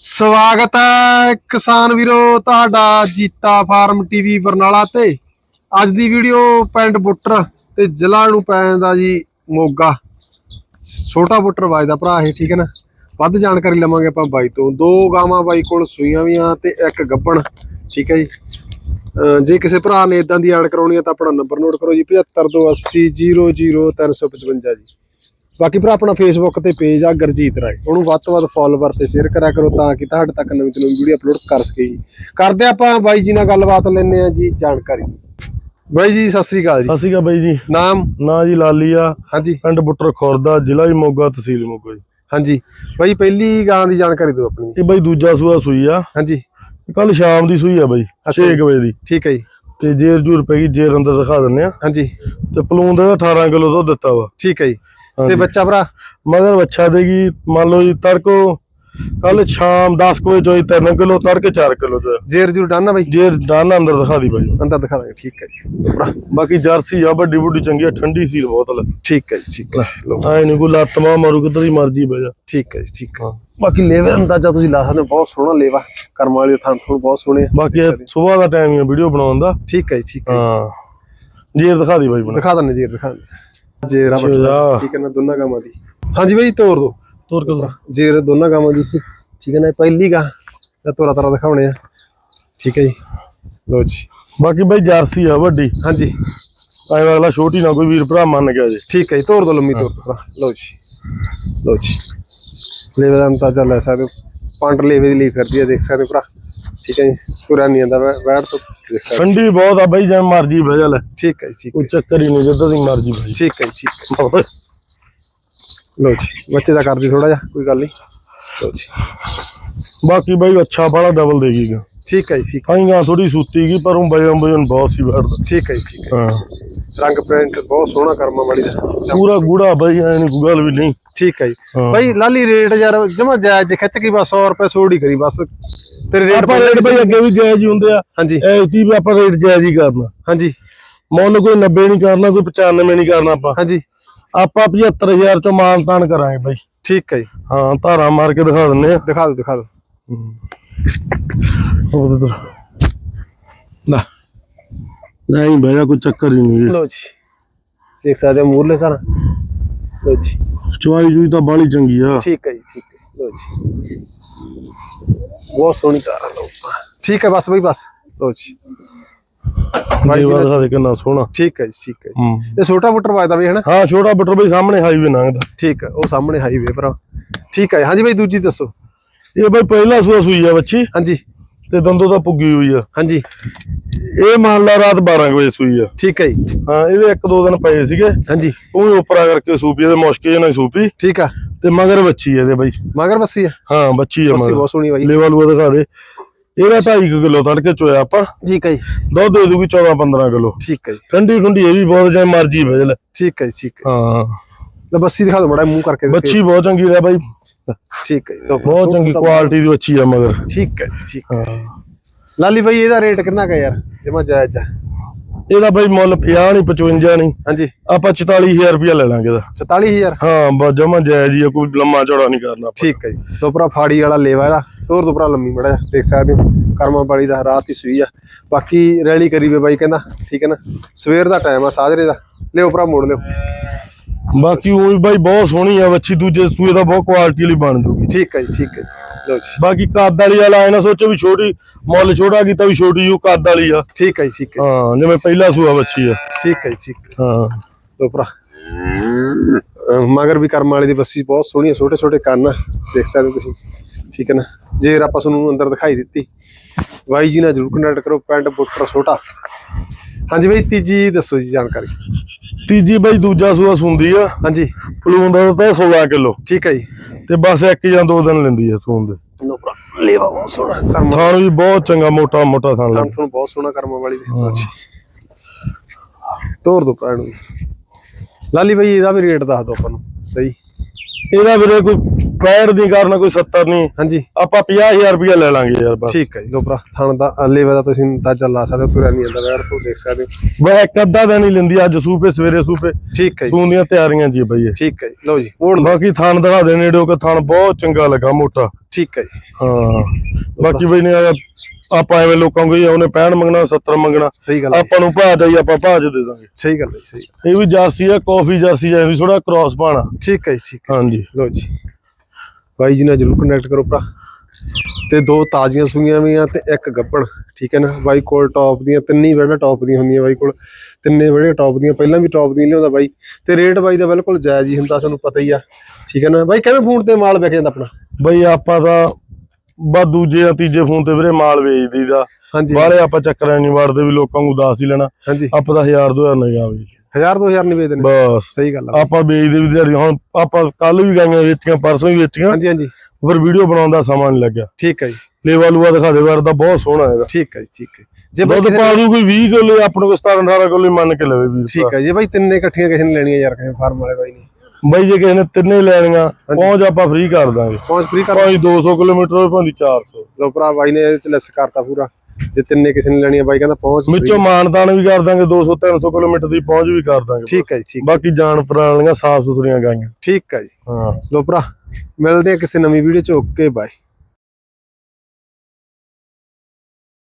ਸਵਾਗਤ ਹੈ ਕਿਸਾਨ ਵੀਰੋ ਤੁਹਾਡਾ ਜੀਤਾ ਫਾਰਮ ਟੀਵੀ ਬਰਨਾਲਾ ਤੇ। ਅੱਜ ਦੀ ਵੀਡੀਓ ਪਿੰਡ ਬੁੱਟਰ ਤੇ ਜ਼ਿਲ੍ਹਾ ਨੂੰ ਪੈਂਦਾ ਜੀ ਮੋਗਾ। ਛੋਟਾ ਬੁੱਟਰ ਬਾਈ ਦਾ ਭਰਾ ਹੈ ਠੀਕ ਹੈ ਨਾ? ਵੱਧ ਜਾਣਕਾਰੀ ਲਵਾਂਗੇ ਆਪਾਂ ਬਾਈ ਤੋਂ। ਦੋ ਗਾਵਾਂ ਬਾਈ ਕੋਲ ਸੂਈਆਂ ਵੀ ਆ ਤੇ ਇੱਕ ਗੱਬਣ, ਠੀਕ ਹੈ ਜੀ। ਜੇ ਕਿਸੇ ਭਰਾ ਨੇ ਇਦਾਂ ਦੀ ਐਡ ਕਰਾਉਣੀ ਹੈ ਤਾਂ ਆਪਣਾ ਨੰਬਰ ਨੋਟ ਕਰੋ ਜੀ 7528000355 ਜੀ। ਬਾਕੀ ਭਰਾ ਆਪਣਾ ਫੇਸਬੁੱਕ ਤੇ ਪੇਜ ਆ ਗਰਜੀਤ ਰਾਏ। ਉਹਨੂੰ ਵੱਧ ਤੋਂ ਵੱਧ ਫੋਲੋਵਰ ਤੇ ਸ਼ੇਅਰ ਕਰਿਆ ਕਰੋ ਤਾਂ ਕਿ ਤੁਹਾਡੇ ਤੱਕ ਨਵੀਂ ਤੋਂ ਨਵੀਂ ਵੀਡੀਓ ਅਪਲੋਡ ਕਰ ਸਕੀਏ ਜੀ। ਕਰਦੇ ਆਪਾਂ ਬਾਈ ਜੀ ਨਾਲ ਗੱਲਬਾਤ ਲੈਣੇ ਆ ਜੀ ਜਾਣਕਾਰੀ। ਬਾਈ ਜੀ ਸਤਿ ਸ੍ਰੀ ਅਕਾਲ ਜੀ। ਸਤਿ ਸ਼੍ਰੀ ਅਕਾਲ ਬਾਈ ਜੀ। ਨਾਮ? ਨਾਂ ਜੀ ਲਾਲੀ ਆ। ਹਾਂਜੀ। ਪਿੰਡ ਬੁੱਟਰ ਖੁਰਦਾ ਜ਼ਿਲ੍ਹਾ ਵੀ ਮੋਗਾ ਤਹਿਸੀਲ ਮੋਗਾ ਜੀ। ਹਾਂਜੀ। ਬਾਈ ਪਹਿਲੀ ਗਾਂ ਦੀ ਜਾਣਕਾਰੀ ਦਿਓ ਆਪਣੀ। ਇਹ ਬਾਈ ਦੂਜਾ ਸੂਆ ਸੂਈ ਆ। ਹਾਂਜੀ। ਕੱਲ ਸ਼ਾਮ ਦੀ ਸੂਈ ਆ ਬਾਈ ਅੱਛਾ 6 ਜੀ। ਵਜੇ ਦੀ। ਠੀਕ ਹੈ ਜੀ। ਤੇ ਜੇਰ ਜੂਰ ਪੈ ਗਈ ਜੇਰ ਅੰਦਰ ਦਿਖਾ ਦਿੰਨੇ ਆ ਹਾਂਜੀ। ਤੇ ਪਲੂਨ ਦਾ 18 ਕਿਲੋ ਦੁੱਧ ਦਿੱਤਾ ਵਾ। ਠੀਕ ਹੈ ਜੀ। ਤੇ। ਬੱਚਾ ਭਰਾ ਮਗਰ ਬੱਚਾ ਦੇਗੀ ਮੰਨ ਲਓ ਜੀ ਤੜਕੋ ਕੱਲ ਸ਼ਾਮ 10 ਕੁ ਵਜੇ ਚੋਈ 3 ਕਿਲੋ ਤੜਕੇ 4 ਕਿਲੋ ਤੇ। ਜੇਰ ਜੂਰ ਡਾਨਾ ਬਾਈ? ਜੇਰ ਡਾਨਾ ਅੰਦਰ ਦਿਖਾ ਦੀ ਬਾਈ ਅੰਦਰ ਦਿਖਾ ਦਾਂਗੇ ਠੀਕ ਹੈ ਜੀ। ਬਾਕੀ ਜਰਸੀ ਆ ਵੱਡੀ ਵੱਡੀ ਚੰਗੀ ਆ ਠੰਡੀ ਸੀਲ ਬਹੁਤ ਲੈ ਠੀਕ ਹੈ ਜੀ ਠੀਕ ਹੈ ਐ ਨਹੀਂ ਕੋਈ ਲੱਤ ਮਾਂ ਮਾਰੂ ਕਿੱਧਰ ਦੀ ਮਰਜ਼ੀ ਬਹਿ ਜਾ। ਠੀਕ ਹੈ ਜੀ ਠੀਕ ਹੈ। ਬਾਕੀ ਲੇਵੇ ਦਾ ਅੰਦਾਜ਼ਾ ਤੁਸੀਂ ਲਾ ਸਕਦੇ ਹੋ ਬਹੁਤ ਸੋਹਣਾ ਲੇਵਾ। ਕਰਮ ਵਾਲੇ ਦੇ ਥਣ ਥਣ ਬਹੁਤ ਸੋਹਣੇ ਬਾਕੀ ਸਵੇਰ ਦਾ ਟਾਈਮ ਹੀ ਵੀਡੀਓ ਬਣਾਉਣ ਦਾ। ਠੀਕ ਹੈ ਜੀ ਠੀਕ ਹੈ ਹਾਂ। ਜੇਰ ਦਿਖਾ ਦੀ ਬਾਈ ਦਿਖਾ ਦਿੰਦੇ ਜੀ ਦਿਖਾ ਜੇਰ ਆ। ਬਟਨ ਠੀਕ ਹੈ ਨਾ ਦੋਨਾਂ ਗਾਵਾਂ ਦੀ। ਹਾਂਜੀ ਬਾਈ ਤੋਰ ਦੋ। ਤੋਰ ਕੇ ਜੇਰ ਦੋਨਾਂ ਗਾਵਾਂ ਦੀ ਸੀ ਠੀਕ ਹੈ ਨਾ ਪਹਿਲੀ ਗਾਂ। ਦਾ ਤੋਰਾ ਤਾਰਾ ਦਿਖਾਉਣੇ ਆ। ਠੀਕ ਹੈ ਜੀ। ਲੋ ਜੀ। ਬਾਕੀ ਬਾਈ ਜਰਸੀ ਆ ਵੱਡੀ। ਹਾਂਜੀ। ਐ ਅਗਲਾ ਛੋਟੀ ਨਾ ਕੋਈ ਵੀਰ ਭਰਾ ਮੰਨ ਗਿਆ ਜੇ। ਠੀਕ ਹੈ ਜੀ ਤੋਰ ਦੋ ਲੰਮੀ ਤੋਰ ਭਰਾ। ਲੋ ਜੀ। ਲੋ ਜੀ। ਲੇਵੇ ਦਾ ਅੰਦਾਜ਼ਾ ਲੈ ਸਕਦੇ ਪੰਡ ਲੇਵੇ ਦੀ ਲਈ ਫਿਰਦੀ ਹੈ ਦੇਖ ਸਕਦੇ ਭਰਾ। ਠੀਕ ਹੈ ਜੀ ਤੁਰਿਆ ਨਹੀਂ ਆਂਦਾ ਬੈਠ ਤੋਂ। ਠੰਡੀ ਬਹੁਤ ਆ ਬਾਈ ਜਿਵੇਂ ਮਰਜ਼ੀ ਬਹਿ ਜਾ ਲੈ। ਠੀਕ ਹੈ ਠੀਕ ਕੋਈ ਚੱਕਰ ਹੀ ਨਹੀਂ ਜਿੱਦਾਂ ਦੀ ਮਰਜ਼ੀ ਬਾਈ ਠੀਕ ਹੈ ਠੀਕ ਹੈ। ਲੋ ਜੀ ਬੱਚੇ ਦਾ ਕਰਦੀ ਥੋੜਾ ਜਿਹਾ ਕੋਈ ਗੱਲ ਨਹੀਂ। ਲੋ ਜੀ। ਬਾਕੀ ਬਾਈ ਅੱਛਾ ਬਾਲਾ ਡਬਲ ਦੇਗੀਗਾ ਠੀਕ ਹੈ ਜੀ ਠੀਕ ਆਈਆਂ ਥੋੜੀ ਸੁੱਤੀ ਗਈ ਪਰ ਉਹ ਵਜਨ ਵਜਨ ਬਹੁਤ ਸੀ ਬੈਠਦਾ ਠੀਕ ਹੈ ਠੀਕ ਹੈ। ਰੰਗ ਪ੍ਰਿੰਟ ਬਹੁਤ ਸੋਹਣਾ ਕਰਮਾ ਵਾਲੀ ਦਾ। ਪੂਰਾ ਗੂੜਾ ਬਾਈ ਐ ਨਹੀਂ ਗੱਲ ਵੀ ਨਹੀਂ। ਠੀਕ ਹੈ ਜੀ। ਭਾਈ ਲਾਲੀ ਰੇਟ ਯਾਰ ਜਮਾ ਜਾਇਜ਼ ਖਿੱਚ ਕੇ ਬਸ 100 ਰੁਪਏ ਸੋੜ ਕਰੀ ਬਸ। ਤੇਰੇ ਰੇਟ ਆਪਾਂ ਰੇਟ ਬਾਈ ਅੱਗੇ ਵੀ ਜਾਇਜ਼ ਹੀ ਹੁੰਦੇ ਆ। ਹਾਂਜੀ। ਐ ਤੀ ਵੀ ਆਪਾਂ ਰੇਟ ਜਾਇਜ਼ ਹੀ ਕਰਨਾ। ਹਾਂਜੀ। ਮੁੱਲ ਕੋਈ 90 ਨਹੀਂ ਕਰਨਾ ਕੋਈ 95 ਨਹੀਂ ਕਰਨਾ ਆਪਾਂ। ਹਾਂਜੀ। ਆਪਾਂ 75000 ਚੋਂ ਮਾਨ ਤਾਨ ਕਰਾਂਗੇ ਬਾਈ। ਠੀਕ ਹੈ ਜੀ। ਹਾਂ ਧਾਰਾ ਮਾਰ ਕੇ ਦਿਖਾ ਦਿੰਨੇ ਆ। ਦਿਖਾ ਦਿਓ ਦਿਖਾ ਦਿਓ। ਉਹ ਉਧਰ ਨਾ ਨਹੀਂ ਭਈਆ ਕੋਈ ਚੱਕਰ ਹੀ ਨਹੀਂ ਲੋ ਜੀ। ਦੇਖ ਸਕਦੇ ਮੂਰਲੇ ਸਰ ਲੋ ਜੀ। ਚਵਾਈ ਜੂਈ ਤਾਂ ਬਾਲੀ ਚੰਗੀ ਆ। ਠੀਕ ਹੈ ਜੀ ਠੀਕ ਹੈ। ਲੋ ਜੀ। ਬਹੁਤ ਸੋਹਣੀ ਕਾਰ ਆ ਲਓ ਠੀਕ ਹੈ ਬਸ ਬਈ ਬਸ। ਲੋ ਜੀ। ਬਾਈ ਜੀ ਦਾ- ਕਿੰਨਾ ਸੋਹਣਾ। ਠੀਕ ਹੈ ਜੀ ਠੀਕ ਹੈ ਜੀ। ਇਹ ਛੋਟਾ ਬੁੱਟਰ ਵੱਜਦਾ ਵੀ ਹੈ ਨਾ ਹਾਂ ਛੋਟਾ ਬਟਰ ਬਈ ਸਾਹਮਣੇ ਹਾਈਵੇ ਲੰਘਦਾ। ਠੀਕ ਹੈ ਉਹ ਸਾਹਮਣੇ ਹਾਈਵੇ ਪਰ ਠੀਕ ਹੈ ਹਾਂਜੀ ਬਾਈ ਦੂਜੀ ਦੱਸੋ। ਇਹ ਬਈ ਪਹਿਲਾ ਸੂਆ ਸੂਈ ਆ ਬੱਚੀ। ਹਾਂਜੀ। ਤੇ ਦੰਦੋਂ ਤਾਂ ਪੁੱਗੀ ਹੋਈ ਆ। ਹਾਂਜੀ। ਇਹ ਮੰਨ ਲਾ ਰਾਤ 12 ਕੁ ਵਜੇ ਸੂਈ ਆ। ਠੀਕ ਹੈ ਜੀ। ਹਾਂ ਇਹਦੇ ਇੱਕ ਦੋ ਦਿਨ ਪਏ ਸੀਗੇ। ਹਾਂਜੀ। ਉਹ ਉਪਰਾ ਕਰਕੇ ਸੂਪੀ ਇਹਦੇ ਮੁਸ਼ਕੇ ਨਾਲ ਸੂਪੀ। ਠੀਕ ਆ। ਤੇ ਮਗਰ ਬੱਚੀ ਆ ਇਹਦੇ ਬਈ। ਮਗਰ ਬੱਸੀ ਆ? ਹਾਂ ਬੱਚੀ ਆ ਮਗਰ। ਬਹੁਤ ਸੋਹਣੀ ਬਾਈ। ਲੇਵਾ ਲੂਆ ਦਿਖਾ ਦੇ। ਇਹਦਾ 2.5 ਕਿਲੋ ਤੜਕੇ ਚੋਇਆ ਆਪਾਂ। ਠੀਕ ਹੈ ਜੀ। ਦੁੱਧ ਦੇ ਦੂਗੀ 14 15 ਕਿਲੋ। ਠੀਕ ਹੈ ਜੀ। ਠੰਡੀ ਠੰਡੀ ਇਹ ਵੀ ਬਹੁਤ ਜਿਵੇਂ ਮਰਜ਼ੀ ਭੇਜ ਲੈ। ਠੀਕ ਹੈ ਜੀ ਠੀਕ ਹੈ ਹਾਂ। ਲੈ ਬੱਸੀ ਦਿਖਾ ਦਿਓ ਬੜਾ ਮੂੰਹ ਕਰਕੇ ਬੱਚੀ ਬਹੁਤ ਚੰਗੀ ਹੈ ਬਾਈ। ਠੀਕ ਹੈ ਜੀ ਲਓ। ਬਹੁਤ ਚੰਗੀ ਕੁਆਲਿਟੀ ਦੀ ਬੱਚੀ ਆ ਮਗਰ। ਠੀਕ ਹੈ ਜੀ ਠੀਕ ਹਾਂ। ਲਾਲੀ ਬਾਈ ਇਹਦਾ ਰੇਟ ਕਿੰਨਾ ਕਾ ਯਾਰ? ਜਮਾ ਜਾਇਜ਼ ਆ ਇਹਦਾ ਬਾਈ ਮੁੱਲ 50 ਨਹੀਂ 55 ਨਹੀਂ ਹਾਂਜੀ। ਆਪਾਂ 44000 ਰੁਪਇਆ ਲੈ ਲਾਂਗੇ ਇਹਦਾ। 44000 ਹਾਂ ਬਸ ਜਮਾ ਜਾਇਜ਼ ਹੀ ਆ ਕੋਈ ਲੰਮਾ ਚੌੜਾ ਨਹੀਂ ਕਰਨਾ ਆਪਾਂ। ਠੀਕ ਹੈ ਜੀ। ਦੋਪਰਾ ਫਾੜੀ ਵਾਲਾ ਲੇਵਾ ਇਹਦਾ। ਹੋਰ ਦੋਪਰਾ ਲੰਮੀ ਬੜਾ ਦੇਖ ਸਕਦੇ ਹੋ। ਕਰਮਾ ਬਾੜੀ ਦਾ ਰਾਤ ਹੀ ਸੂਈ ਆ। ਬਾਕੀ ਰੈਲੀ ਕਰੀ ਵੇ ਬਾਈ ਕਹਿੰਦਾ ਠੀਕ ਹੈ ਨਾ? ਸਵੇਰ ਦਾ ਟਾਈਮ ਆ ਸਾਜਰੇ ਦਾ। ਲਿਓ ਭਰਾ ਮੋੜ ਲਿਓ। ਬਾਕੀ ਉਹ ਵੀ ਬਾਈ ਬਹੁਤ ਸੋਹਣੀ ਆ ਬੱਚੀ ਦੂਜੇ ਸੂਏ ਦਾ ਬਹੁਤ ਕੁਆਲਿਟੀ ਵਾਲੀ ਬਣ ਜੂਗੀ। ਠੀਕ ਹੈ ਜੀ ਠੀਕ ਹੈ ਜੀ। ਲਓ ਜੀ। ਬਾਕੀ ਕੱਦ ਵਾਲੀ ਵਾਲਾ ਐ ਨਾ ਸੋਚੋ ਵੀ ਛੋਟੀ ਮੁੱਲ ਛੋਟਾ ਕੀਤਾ ਵੀ ਛੋਟੀ ਉਹ ਕੱਦ ਵਾਲੀ ਆ। ਠੀਕ ਹੈ ਜੀ ਠੀਕ ਹੈ ਹਾਂ ਜਿਵੇਂ ਪਹਿਲਾ ਸੂਆ ਬੱਚੀ ਆ। ਠੀਕ ਹੈ ਜੀ ਠੀਕ ਹੈ ਹਾਂ। ਲੋ ਭਰਾ। ਮਗਰ ਵੀ ਕਰਮ ਵਾਲੇ ਦੀ ਬੱਸੀ ਬਹੁਤ ਸੋਹਣੀ ਛੋਟੇ ਛੋਟੇ ਕੰਨ ਆ, ਦੇਖ ਸਕਦੇ ਤੁਸੀਂ ਠੀਕ ਹੈ ਨਾ? ਜੇ ਆਪਾਂ ਤੁਹਾਨੂੰ ਅੰਦਰ ਦਿਖਾਈ ਦਿੱਤੀ ਬਾਈ ਜੀ ਨਾਲ ਜਰੂਰ ਕੰਟੈਕਟ ਕਰੋ ਪਿੰਡ ਬੁੱਟਰ ਛੋਟਾ। ਹਾਂਜੀ ਬਾਈ ਤੀਜੀ ਦੱਸੋ ਜੀ ਜਾਣਕਾਰੀ। ਤੀਜੀ ਬਾਈ ਦੂਜਾ ਸੂਆ ਸੁੰਦੀ ਆ। ਹਾਂਜੀ। ਫਲੂਨ ਦਾ ਤਾਂ 16 ਕਿਲੋ। ਠੀਕ ਹੈ ਜੀ। ਤੇ ਬਸ ਇੱਕ ਜਾਂ ਦੋ ਦਿਨ ਲੈਂਦੀ ਆ ਸੂਨ ਦੇ। ਲੋ ਭਰਾ ਲੇਵਾ ਬਹੁਤ ਸੋਹਣਾ ਕਰਮ ਥਾਣ ਵੀ ਬਹੁਤ ਚੰਗਾ ਮੋਟਾ ਮੋਟਾ ਥਾਣ ਥਾਣ ਲੱਗ ਤੁਹਾਨੂੰ ਬਹੁਤ ਸੋਹਣਾ ਕਰਮ ਵਾਲੀ ਦੇ। ਤੋਰ ਦੋ ਪੈਣ ਲਾਲੀ ਬਾਈ ਇਹਦਾ ਵੀ ਰੇਟ ਦੱਸ ਦਿਓ ਆਪਾਂ ਨੂੰ। ਸਹੀ। ਇਹਦਾ ਵੀਰੇ ਕੋਈ 65 ਦੀ ਕਰਨਾ ਕੋਈ 70 ਨਹੀਂ। ਹਾਂਜੀ। ਆਪਾਂ 50000 ਰੁਪਇਆ ਲੈ ਲਾਂਗੇ ਯਾਰ ਬਸ। ਠੀਕ ਹੈ ਜੀ ਲੋ ਭਰਾ ਥਣ ਦਾ ਲੇਵਾ ਦਾ ਤੁਸੀਂ ਅੰਦਾਜ਼ਾ ਲਾ ਸਕਦੇ ਹੋ ਤੁਰਿਆ ਨਹੀਂ ਜਾਂਦਾ ਵੈਰ ਤੋਂ ਦੇਖ ਸਕਦੇ ਹੋ। ਇੱਕ ਅੱਧਾ ਦਿਨ ਹੀ ਲੈਂਦੀ ਅੱਜ ਸੂਪੇ ਸਵੇਰੇ ਸੂਪੇ। ਠੀਕ ਹੈ ਸੂਨ ਦੀਆਂ ਤਿਆਰੀਆਂ ਜੀ ਬਈ ਠੀਕ ਹੈ ਜੀ ਲਓ ਜੀ ਮੋੜ ਬਾਕੀ ਥਣ ਦਿਖਾ ਦੇ ਨੇੜਿਓ ਕਿ ਥਣ ਬਹੁਤ ਚੰਗਾ ਲੱਗਾ ਮੋਟਾ। ਠੀਕ ਹੈ ਜੀ। ਹਾਂ ਬਾਕੀ ਬਈ ਨੇ ਆਪਾਂ ਐਵੇਂ ਲੋਕਾਂ ਕਹੀ ਉਹਨੇ 65 ਮੰਗਣਾ 70 ਮੰਗਣਾ ਸਹੀ ਗੱਲ ਆਪਾਂ ਨੂੰ ਭਾਅ ਚਾਹੀਏ ਆਪਾਂ ਭਾਅ ਚ ਦੇ ਦਾਂਗੇ। ਸਹੀ ਗੱਲ ਹੈ ਸਹੀ ਇਹ ਵੀ ਜਰਸੀ ਆ ਕਾਫੀ ਜਰਸੀ ਆ ਵੀ ਥੋੜਾ ਕ੍ਰਾਸ ਪਾਣਾ ਠੀਕ ਹੈ ਜੀ ਠੀਕ ਹਾਂਜੀ। ਲਓ ਜੀ। ਬਾਈ ਜੀ ਨਾਲ ਜਰੂਰ ਕਨੈਕਟ ਕਰੋ ਭਰਾ। ਤੇ ਦੋ ਤਾਜ਼ੀਆਂ ਸੂਈਆਂ ਵੀ ਆ ਤੇ ਇੱਕ ਗੱਬਣ, ਠੀਕ ਹੈ ਨਾ? ਬਾਈ ਕੋਲ ਟੌਪ ਦੀਆਂ, ਤਿੰਨੇ ਵੇੜਾ ਟੌਪ ਦੀਆਂ ਹੁੰਦੀਆਂ ਬਾਈ ਕੋਲ। ਤਿੰਨੇ ਵੇੜੇ ਟੌਪ ਦੀਆਂ, ਪਹਿਲਾਂ ਵੀ ਟੌਪ ਦੀਆਂ ਲਿਆਉਂਦਾ ਬਾਈ। ਤੇ ਰੇਟ ਬਾਈ ਦਾ ਬਿਲਕੁਲ ਜਾਇਜ਼ ਹੀ ਹੁੰਦਾ ਤੁਹਾਨੂੰ ਪਤਾ ਹੀ ਆ। ਠੀਕ ਹੈ ਨਾ? ਬਾਈ ਕਿਵੇਂ ਫੋਨ ਤੇ ਮਾਲ ਵਿਕ ਜਾਂਦਾ ਆਪਣਾ? ਬਈ ਆਪਾਂ ਦਾ ਬਾ ਦੂਜੇ ਜਾਂ ਤੀਜੇ ਫੋਨ ਤੇ ਵੀਰੇ ਮਾਲ ਵੇਚ ਦਈਦਾ ਹਾਂਜੀ। ਆਪਾਂ ਚੱਕਰਾਂ ਨਹੀਂ ਵੜਦੇ ਵੀ ਲੋਕਾਂ ਨੂੰ ਦੱਸ ਹੀ ਲੈਣਾ। ਹਾਂਜੀ। ਆਪਾਂ ਤਾਂ 1000 2000 ਨਹੀਂ ਆਵੇ 1000 2000 ਨਹੀਂ ਵੇਚਦੇ। ਬਸ। ਸਹੀ ਗੱਲ ਆ। ਆਪਾਂ ਵੇਚਦੇ ਵੀ ਦਿਹਾੜੀ ਹੁਣ ਆਪਾਂ ਕੱਲ ਵੀ ਗਾਈਆਂ ਵੇਚੀਆਂ ਪਰਸੋਂ ਵੀ ਵੇਚੀਆਂ ਹਾਂਜੀ ਹਾਂਜੀ। ਪਰ ਵੀਡੀਓ ਬਣਾਉਣ ਦਾ ਸਮਾਂ ਨਹੀਂ ਲੱਗਿਆ। ਠੀਕ ਹੈ ਜੀ। ਲੇਵਾ ਲੂਆ ਦਿਖਾ ਦੇ ਵਾਰ ਦਾ ਬਹੁਤ ਸੋਹਣਾ ਇਹਦਾ। ਠੀਕ ਹੈ ਜੀ ਠੀਕ ਹੈ ਜੇ। ਦੁੱਧ ਪਾ ਦੂ ਕੋਈ 20 ਕਿਲੋ ਆਪਣੇ ਕੋਲ 17 18 ਕਿਲੋ ਮੰਨ ਕੇ ਲਵੇ ਵੀਰ ਠੀਕ ਹੈ ਜੀ ਬਾਈ ਤਿੰਨੇ ਇਕੱਠੀਆਂ ਕਿਸੇ ਨੇ ਲੈਣੀਆਂ ਯਾਰ ਕਿਸੇ ਫਾਰਮ ਵਾਲੇ ਬਾਈ ਨੇ। ਬਈ ਜੇ ਕਿਸੇ ਨੇ ਤਿੰਨੇ ਲੈਣੀਆਂ ਪਹੁੰਚ ਆਪਾਂ ਫ੍ਰੀ ਕਰ ਦਾਂਗੇ। ਪਹੁੰਚ ਫ੍ਰੀ ਕਰ ਭਾਵੇਂ 200 ਕਿਲੋਮੀਟਰ ਹੋਵੇ ਭਾਵੇਂ 400 ਲੋ ਭਰਾ ਬਾਈ ਨੇ ਇਹਦੇ ਚ ਲੈਸ ਕਰਤਾ ਪੂਰਾ। ਜੇ ਤਿੰਨੇ ਕਿਸੇ ਨੇ ਲੈਣੀਆਂ ਬਾਈ ਕਹਿੰਦਾ ਪਹੁੰਚ। ਵਿੱਚੋਂ ਮਾਨਤਾਨ ਵੀ ਕਰ ਦਾਂਗੇ 200 300 ਕਿਲੋਮੀਟਰ ਦੀ ਪਹੁੰਚ ਵੀ ਕਰ ਦਾਂਗੇ ਠੀਕ ਹੈ ਜੀ ਠੀਕ ਬਾਕੀ ਜਾਨ ਵਾਲੀਆਂ ਸਾਫ਼ ਸੁਥਰੀਆਂ ਗਾਈਆਂ। ਠੀਕ ਹੈ ਜੀ। ਹਾਂ। ਲੋ ਭਰਾ ਮਿਲਦੇ ਆ ਕਿਸੇ ਨਵੀਂ ਵੀਡੀਓ ਚ। Okay bye